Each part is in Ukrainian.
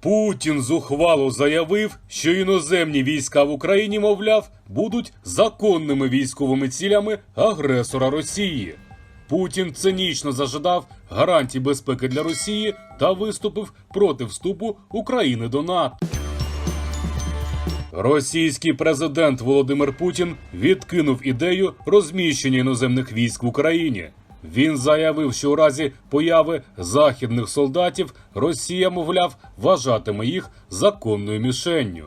Путін зухвало заявив, що іноземні війська в Україні, мовляв, будуть законними військовими цілями агресора Росії. Путін цинічно зажадав гарантій безпеки для Росії та виступив проти вступу України до НАТО. Російський президент Володимир Путін відкинув ідею розміщення іноземних військ в Україні. Він заявив, що у разі появи західних солдатів Росія, мовляв, вважатиме їх законною мішенню.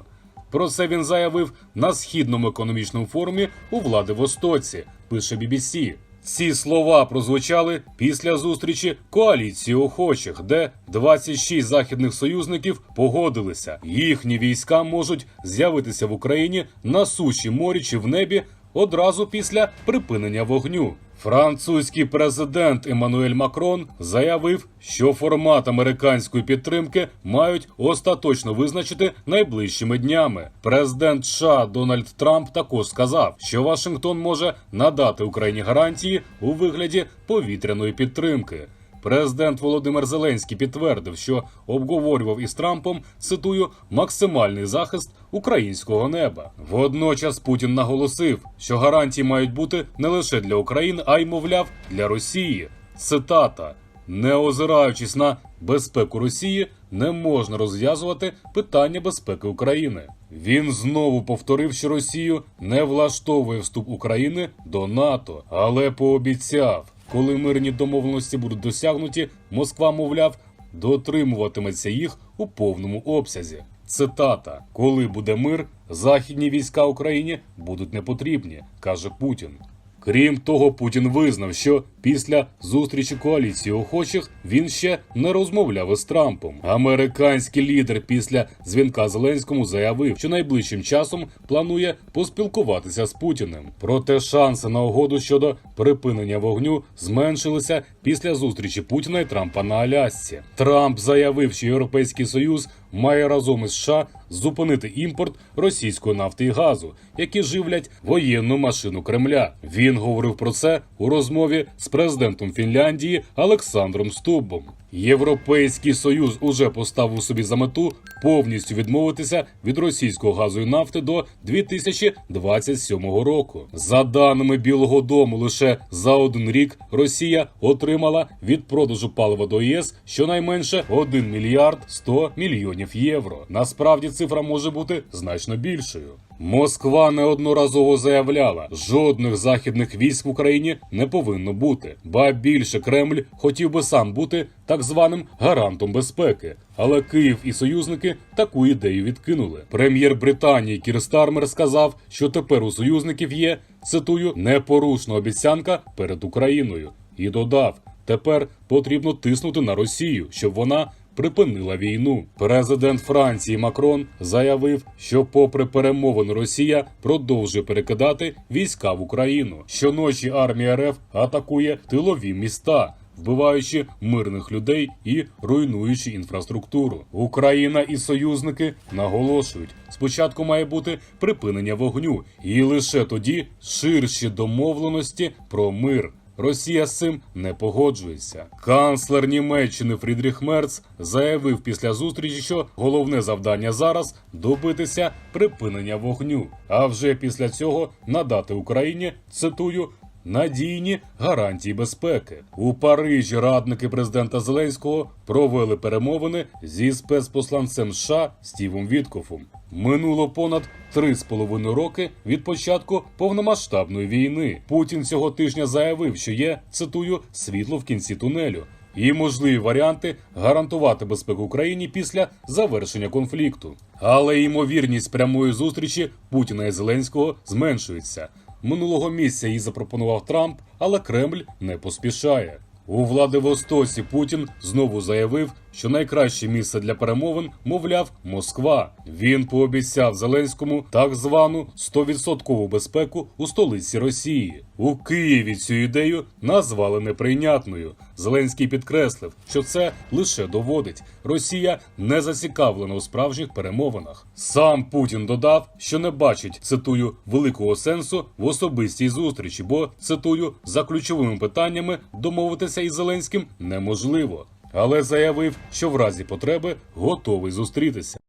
Про це він заявив на східному економічному форумі у Владивостоці, пише BBC. Ці слова прозвучали після зустрічі коаліції охочих, де 26 західних союзників погодилися. Їхні війська можуть з'явитися в Україні на суші, морі чи в небі одразу після припинення вогню. Французький президент Еммануель Макрон заявив, що формат американської підтримки мають остаточно визначити найближчими днями. Президент США Дональд Трамп також сказав, що Вашингтон може надати Україні гарантії у вигляді повітряної підтримки. Президент Володимир Зеленський підтвердив, що обговорював із Трампом цитую максимальний захист українського неба. Водночас Путін наголосив, що гарантії мають бути не лише для України, а й мовляв для Росії. Цитата: не озираючись на безпеку Росії, не можна розв'язувати питання безпеки України. Він знову повторив, що Росію не влаштовує вступ України до НАТО, але пообіцяв, коли мирні домовленості будуть досягнуті, Москва, мовляв, дотримуватиметься їх у повному обсязі. Цитата: Коли буде мир, західні війська Україні будуть непотрібні, каже Путін. Крім того, Путін визнав, що після зустрічі коаліції охочих він ще не розмовляв із Трампом. Американський лідер після дзвінка Зеленському заявив, що найближчим часом планує поспілкуватися з Путіним. Проте шанси на угоду щодо припинення вогню зменшилися після зустрічі Путіна і Трампа на Алясці. Трамп заявив, що Європейський Союз має разом із США зупинити імпорт російської нафти і газу, які живлять воєнну машину Кремля. Він говорив про це у розмові з президентом Фінляндії Олександром Стуббом. Європейський союз уже поставив собі за мету повністю відмовитися від російського газу і нафти до 2027 року. За даними Білого Дому, лише за один рік Росія отримала від продажу палива до ЄС щонайменше 1 мільярд 100 мільйонів євро. Насправді цифра може бути значно більшою. Москва неодноразово заявляла, жодних західних військ в Україні не повинно бути. Ба більше Кремль хотів би сам бути так званим гарантом безпеки. Але Київ і союзники таку ідею відкинули. Прем'єр Британії Кір Стармер сказав, що тепер у союзників є цитую непорушна обіцянка перед Україною, і додав: тепер потрібно тиснути на Росію, щоб вона припинила війну. Президент Франції Макрон заявив, що, попри перемовини, Росія продовжує перекидати війська в Україну. Щоночі армія РФ атакує тилові міста. Вбиваючи мирних людей і руйнуючи інфраструктуру, Україна і союзники наголошують: спочатку має бути припинення вогню, і лише тоді ширші домовленості про мир. Росія з цим не погоджується. Канцлер Німеччини Фрідріх Мерц заявив після зустрічі, що головне завдання зараз добитися припинення вогню. А вже після цього надати Україні цитую. Надійні гарантії безпеки у Парижі радники президента Зеленського провели перемовини зі спецпосланцем США Стівом Віткофом. Минуло понад три з половиною роки від початку повномасштабної війни. Путін цього тижня заявив, що є цитую світло в кінці тунелю. І можливі варіанти гарантувати безпеку Україні після завершення конфлікту. Але ймовірність прямої зустрічі Путіна і Зеленського зменшується. Минулого місяця її запропонував Трамп, але Кремль не поспішає. У Владивостоці Путін знову заявив, що найкраще місце для перемовин, мовляв, Москва. Він пообіцяв Зеленському так звану 100% безпеку у столиці Росії. У Києві цю ідею назвали неприйнятною. Зеленський підкреслив, що це лише доводить. Росія не зацікавлена у справжніх перемовинах. Сам Путін додав, що не бачить цитую великого сенсу в особистій зустрічі, бо цитую за ключовими питаннями домовитися із Зеленським неможливо. Але заявив, що в разі потреби готовий зустрітися.